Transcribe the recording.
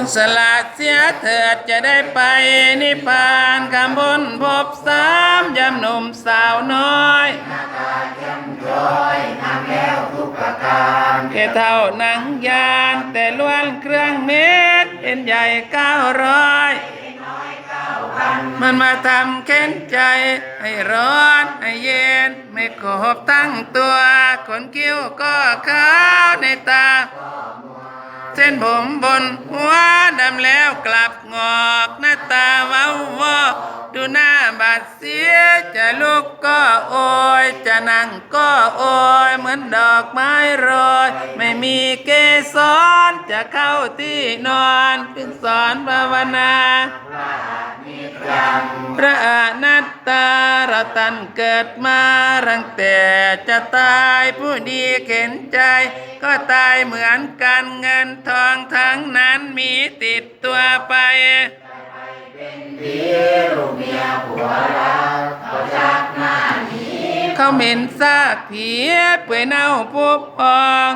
งสละเสียเถิดจะได้ไปนิพพานคำบุญพบสามยำหนุ่มสาวน้อยยำด้อยนำแล้วทุกประการแค่เท่านังยางแต่ล้วนเครื่องเม็ดเอ็นใหญ่เก้าร้อยมันมาทำเค้นใจให้ร้อนให้เย็น ไม่กบตั้งตัวขนคิ้วก็ขาวในตา เส้นผมบนหัวดำแล้วกลับงอกหน้าตาเว้าวอดูหน้าบาดเสียจะลุกก็โอยจะนั่งก็โอยเหมือนดอกไม้โรยไม่มีเกสรจะเข้าที่นอนเป็นสอนภาวนา พระอนั ตตาเราตันเกิดมารังแต่จะตายผู้ดีเข็นใจ ก็ตายเหมือนกันเงินทองทั้งนั้นมีติดตัวไปเขาเหม็นซากผีเปื่อยเน่าปุบพอง